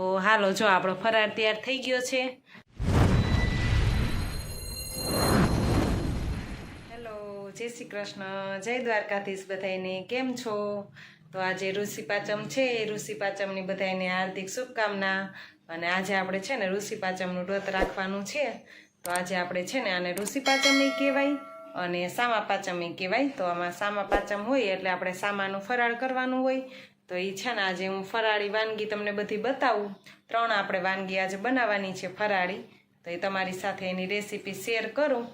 તો હાલો, જો આપણો ફરાર તૈયાર થઈ ગયો છે. હેલો, જય શ્રી કૃષ્ણ. જય દ્વારકાધીશ બધાને કેમ છો? તો આજે ઋષિ પાંચમ છે. એ ઋષિ પાંચમની બધાને હાર્દિક શુભકામના. અને આજે આપણે છે ને ઋષિ પાંચમનું વ્રત રાખવાનું છે. તો આજે આપણે છે ને આને ઋષિ પાંચમ કહેવાય અને સામા પાંચમ કહેવાય. તો આમાં સામા પાંચમ હોય એટલે આપણે સામાનું ફરાળ કરવાનું હોય. તો એ છે ને આજે હું ફરાળી વાનગી તમને બધી બતાવું. ત્રણ આપણે વાનગી આજે બનાવવાની છે ફરાળી. તો એ તમારી સાથે એની રેસીપી શેર કરું.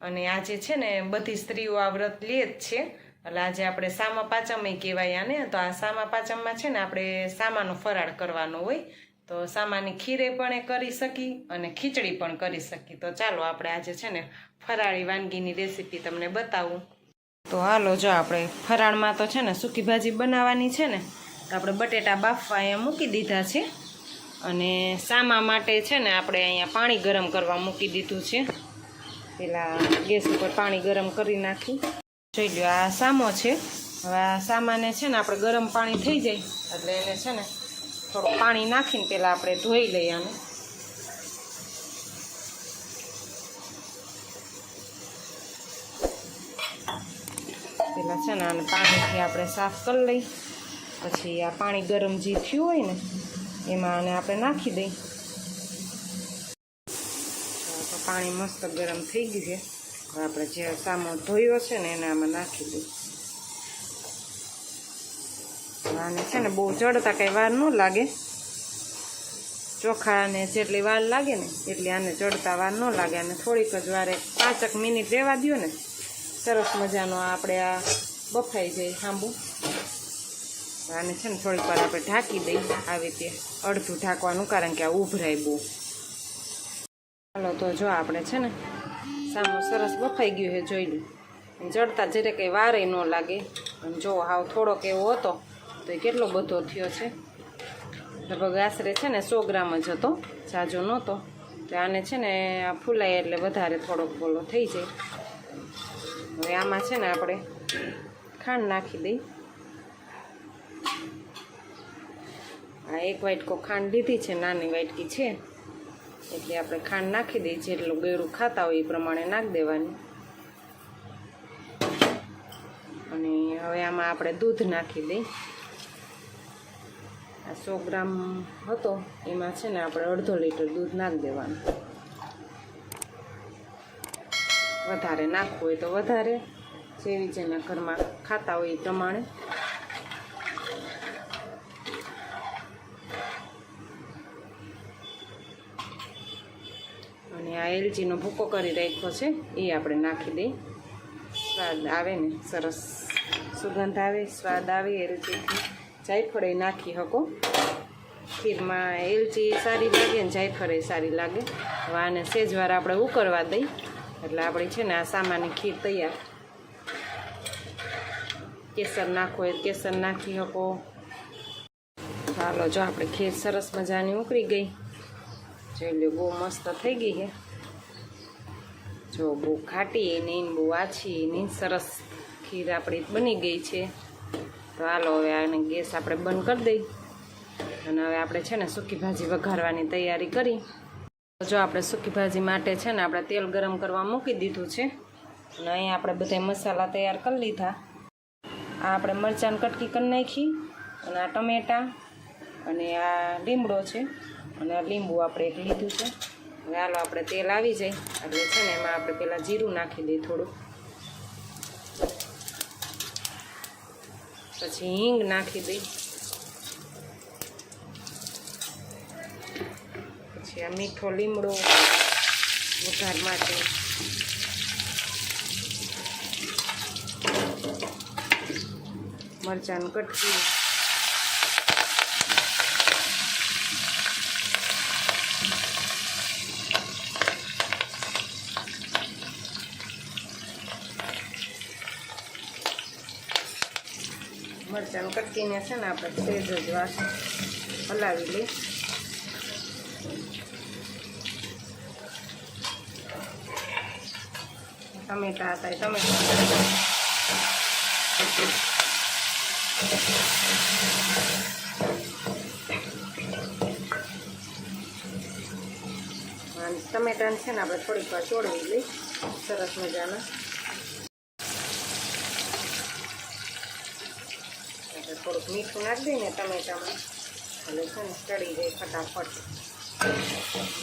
અને આજે છે ને બધી સ્ત્રીઓ આ વ્રત લે જ છે. એટલે આજે આપણે સામા પાંચમ કહેવાય આને. તો આ સામા પાંચમમાં છે ને આપણે સામાનો ફરાળ કરવાનો હોય. તો સામાની ખીરે પણ એ કરી શકી અને ખીચડી પણ કરી શકી. તો ચાલો આપણે આજે છે ને ફરાળી વાનગીની રેસીપી તમને બતાવું. તો હાલો જો આપણે ફરાળમાં તો છે ને સૂકી ભાજી બનાવવાની છે ને. આપણે બટેટા બાફવા અહીંયા મૂકી દીધા છે. અને સામા માટે છે ને આપણે અહીંયા પાણી ગરમ કરવા મૂકી દીધું છે. પેલા ગેસ ઉપર પાણી ગરમ કરી નાખી. જોઈ લો આ સામો છે. હવે આ સામાને છે ને આપણે ગરમ પાણી થઈ જાય, એટલે એને છે ને થોડું પાણી નાખીને પહેલાં આપણે ધોઈ લઈએ આને. પેલા છે ને આને પાણીથી આપણે સાફ કરી લઈ પછી આ પાણી ગરમ જે થયું હોય ને, એમાં આને આપણે નાખી દઈ. પાણી મસ્ત ગરમ થઈ ગયું છે. આપણે જે સામો ધોયો છે ને, એને આમાં નાખી દઈ. આને છે ને બહુ ચડતા કંઈ વાર ન લાગે. ચોખાને જેટલી વાર લાગે ને, એટલી આને ચડતા વાર ન લાગે. અને થોડીક જ વારે, પાંચક મિનિટ રહેવા દો ને. સરસ મજાનો આપણે આ બફાઈ જાય સાંભુ આને છે ને થોડીક વાર આપણે ઢાંકી દઈ આવી રીતે અડધું ઢાંકવાનું, કારણ કે આ ઉભરાય બહુ. ચાલો તો જો આપણે છે ને સામો સરસ બફાઈ ગયું છે, જોઈ લો. ચડતા જયારે કંઈ વારે ન લાગે. અને જો હાવ થોડોક એવો હતો, તો એ કેટલો બધો થયો છે. લગભગ આશરે છે ને સો ગ્રામ જ હતો જાજો નહોતો. તો આને છે ને આ ફૂલાય એટલે વધારે થોડોક બોલો થઈ જાય. હવે આમાં છે ને આપણે ખાંડ નાખી દઈ. આ એક વાટકો ખાંડ લીધી છે, નાની વાટકી છે. એટલે આપણે ખાંડ નાખી દઈએ જેટલું ગળું ખાતા હોય એ પ્રમાણે નાખી દેવાની. અને હવે આમાં આપણે દૂધ નાખી દઈ આ સો ગ્રામ હતો, એમાં છે ને આપણે અડધો લીટર દૂધ નાખી દેવાનું. વધારે નાખવું હોય તો વધારે, જેવી જેના ઘરમાં ખાતા હોય એ પ્રમાણે અને આ એલચીનો ભૂકો કરી રાખ્યો છે એ આપણે નાખી દઈ. સ્વાદ આવે ને, સરસ સુગંધ આવે, સ્વાદ આવે એલચીથી જાયફળ નાખી શકો. ખીરમાં એલચી સારી લાગે ને, જાયફળ સારી લાગે. હવે આને સેજવાર આપણે ઉકળવા દઈ. એટલે આપણી છે ને આ સામાની ખીર તૈયાર. કેસર નાખો એ કેસર નાખી શકો. ચાલો જો આપણે ખીર સરસ મજાની ઉકળી ગઈ. જોઈ લો બહુ મસ્ત થઈ ગઈ છે જો બહુ ખાટી નહીં બહુ આછી નહીં સરસ ખીર આપણી બની ગઈ છે. તો હાલો હવે આને ગેસ આપણે બંધ કરી દઈ. અને હવે આપણે છે ને સૂકી ભાજી વઘારવાની તૈયારી કરી. જો આપણે સૂકી ભાજી માટે છે ને આપણે તેલ ગરમ કરવા મૂકી દીધું છે. અને અહીંયા આપણે બધા મસાલા તૈયાર કરી લીધા. આ આપણે મરચાંની કટકી કરી નાખી. અને આ ટમેટાં અને આ લીમડો છે. અને આ લીંબુ આપણે એક લીધું છે. હવે હાલો આપણે તેલ આવી જાય. એટલે છે ને એમાં આપણે પહેલાં જીરું નાખી દઈએ થોડું. પછી હિંગ નાખી દઈ પછી આ મીઠો લીમડો વઘાર માટે. મરચાંનું કટકી. મરચાં કટકીને છે ને આપણે સેજ જ વાસ હલાવી લઈ ટમેટા હતા ટમેટા. ટમેટાને છે ને આપણે થોડીક વાર ચોળવી લઈ સરસ મજાના એટલે થોડુંક મીઠું નાખી દઈએ ને ટમેટામાં એટલે છે ને ચડી જાય ફટાફટ.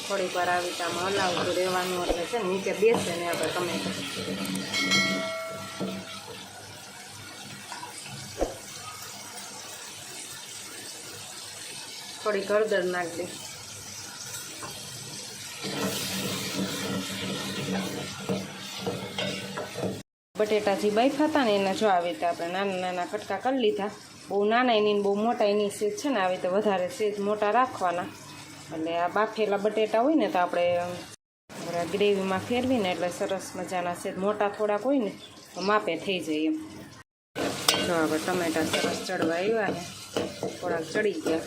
થોડીક વાર આવી રીતે આમ હલાવતું રહેવાનું એટલે છે ને નીચે બેસે ને આપણે ટમેટા થોડીક હળદર નાખી દે. બટેટા જે બાફા હતા ને એના જો આવી રીતે આપણે નાના નાના કટકા કરી લીધા. બહુ નાના એની બહુ મોટા એની સેજ છે ને, આવી તો વધારે સેજ મોટા રાખવાના. એટલે આ બાફેલા બટેટા હોય ને તો આપણે ગ્રેવીમાં ફેરવીને એટલે સરસ મજાના સેજ, મોટા થોડાક હોય ને, તો માપે થઈ જાય એમ. જો હવે ટમેટા સરસ ચડવા આવ્યા ને, થોડાક ચડી ગયા.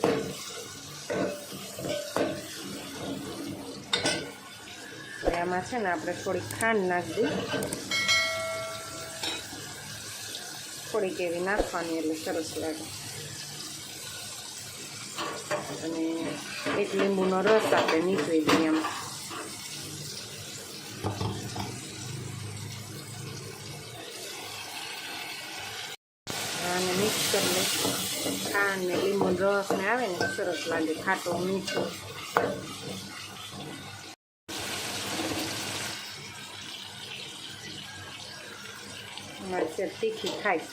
આમાં છે ને આપણે થોડીક ખાંડ નાખી દઈએ થોડીક એવી નાખવાની એટલે સરસ લાગે અને એક લીંબુનો રસ આપણે નીકળી દઈએ એમ અને મિક્સ કરી લઈ ખાંડ ને લીંબુનો રસ ને આવે ને સરસ લાગે ખાટો મીઠો અમારે તીખી ખાય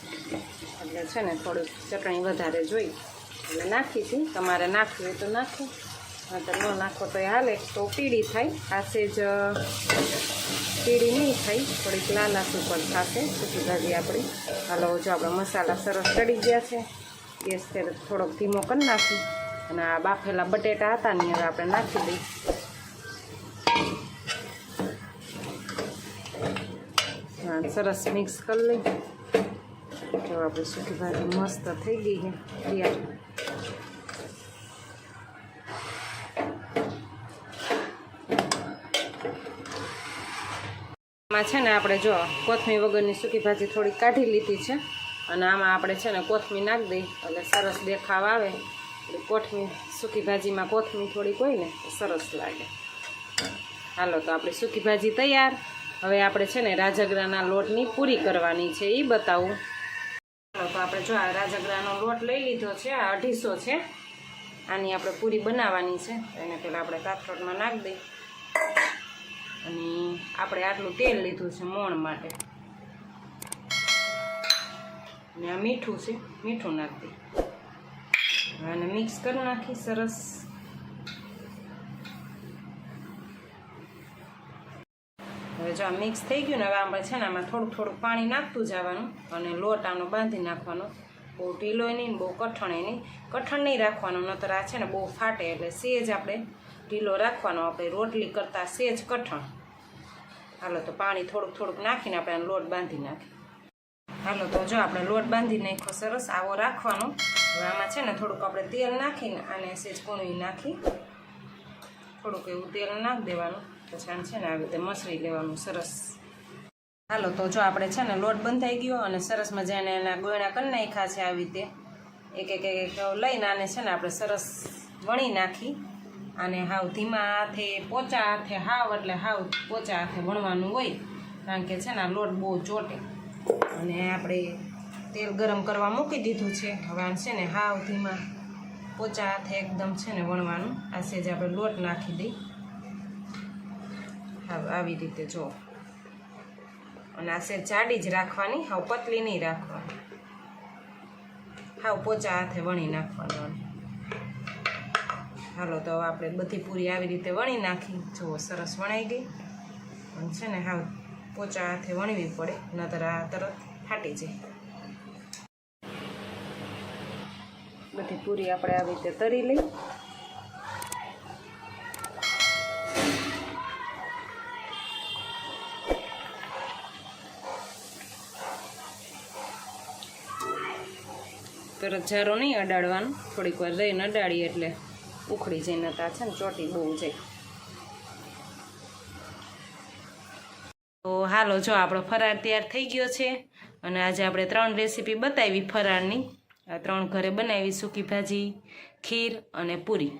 એટલે છે ને થોડુંક ચટણી વધારે જોઈ. એટલે નાખી હતી. તમારે નાખવી હોય તો નાખો. નહીતર ન નાખો તો એ હાલે. તો પીળી થાય. ખાસે જ, પીળી નહીં થાય. થોડીક લાલાશ ઉપર થશે સૂકી ભાજી આપણી. હાલો, જો આપણા મસાલા સરસ ચડી ગયા છે. ગેસ થોડોક ધીમો કરી નાખી. અને આ બાફેલા બટેટા હતા ને હવે આપણે નાખી દઈ હા સરસ મિક્સ કરી લઈ. તો આપણે સૂકી ભાજી મસ્ત થઈ ગઈ છે તૈયાર. આમાં છે ને આપણે જો કોથમીર વગરની સૂકી ભાજી થોડી કાઢી લીધી છે. અને આમાં આપણે છે ને કોથમીર નાખી દઈ. એટલે સરસ દેખાવ આવે. એટલે કોથમીર સૂકી ભાજીમાં કોથમીર થોડીક હોય ને સરસ લાગે. હાલો, તો આપણી સૂકી ભાજી તૈયાર. હવે આપણે છે ને રાજગરાના લોટની પૂરી કરવાની છે એ બતાવું. તો આપણે જો આ રાજગરાનો લોટ લઈ લીધો છે, આ અઢીસો છે. આની આપણે પૂરી બનાવવાની છે, એને પહેલાં આપણે કાથરોટમાં નાખી દઈ અને આપણે આટલું તેલ લીધું છે મોણ માટે. અને આ મીઠું છે, મીઠું નાખી દઈએ. અને મિક્સ કરી નાખી, સરસ હવે જો મિક્સ થઈ ગયું ને હવે આમાં છે ને આમાં થોડુંક થોડુંક પાણી નાખતું જવાનું અને લોટ આનો બાંધી નાખવાનો. બહુ ઢીલો નહીં બહુ કઠણ નહીં. કઠણ નહીં રાખવાનું, નતર આ છે ને બહુ ફાટે એટલે સેજ આપણે ઢીલો રાખવાનો. આપણે રોટલી કરતાં સેજ કઠણ. હાલો તો પાણી થોડુંક થોડુંક નાખીને આપણે લોટ બાંધી નાખીએ. હાલો તો જો આપણે લોટ બાંધી નાખ્યો સરસ આવો રાખવાનો. આમાં છે ને થોડુંક આપણે તેલ નાખીને આને સેજ કૂણવી નાખી. થોડુંક એવું તેલ નાખી દેવાનું પછી છે ને આવી રીતે મસળી લેવાનું, સરસ. હાલો, તો જો આપણે છે ને લોટ બંધાઈ ગયો અને સરસ મજાને એના ગોયણા કરી નાખ્યા છે આવી રીતે. એક એક એક એક લઈને આને છે ને આપણે સરસ વણી નાખી. અને હાવ ધીમા હાથે, પોચા હાથે, હાવ એટલે હાવ પોચા હાથે વણવાનું હોય, કારણ કે છે ને આ લોટ બહુ ચોટે. અને આપણે તેલ ગરમ કરવા મૂકી દીધું છે. હવે આને છે ને હાવ ધીમા પોચા હાથે એકદમ છે ને વણવાનું. આ સેજ આપણે લોટ નાખી દઈ. હા આવી રીતે જો. અને આ સેજ જાડી જ રાખવાની, હાવ પતલી નહીં રાખવાની. હાવ પોચા હાથે વણી નાખવાનું. હાલો, તો આપણે બધી પૂરી આવી રીતે વણી નાખી. જુઓ, સરસ વણાઈ ગઈ. પણ છે ને હાવ પોચા હાથે વણવી પડે, નતર આ તરત ફાટી જાય. બધી પૂરી આપણે આવી રીતે તરી લઈ. તરત જારો નહીં અડાડવાનું. થોડીક વાર રહીને અડાડીએ એટલે ઉખડી જઈને તા છે ને ચોટી બહુ જાય. તો હાલો, જો આપણો ફરાર તૈયાર થઈ ગયો છે અને આજે આપણે ત્રણ રેસીપી બતાવી ફરાળની ત્રણ ઘરે બનાવી સૂકી ભાજી, ખીર અને પૂરી.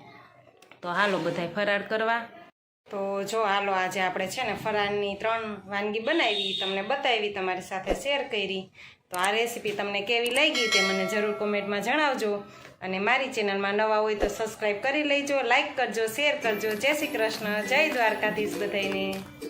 તો હાલો બધાય ફરાર કરવા. તો જો હાલો આજે આપણે છે ને ફરાળની ત્રણ વાનગી બનાવી, તમને બતાવી, તમારી સાથે શેર કરી. તો આ રેસીપી તમને કેવી લાગી તે મને જરૂર કોમેન્ટમાં જણાવજો. અને મારી ચેનલમાં નવા હોય તો સબસ્ક્રાઈબ કરી લેજો લાઈક કરજો, શેર કરજો. જય શ્રી કૃષ્ણ, જય દ્વારકાધીશ બધાઈને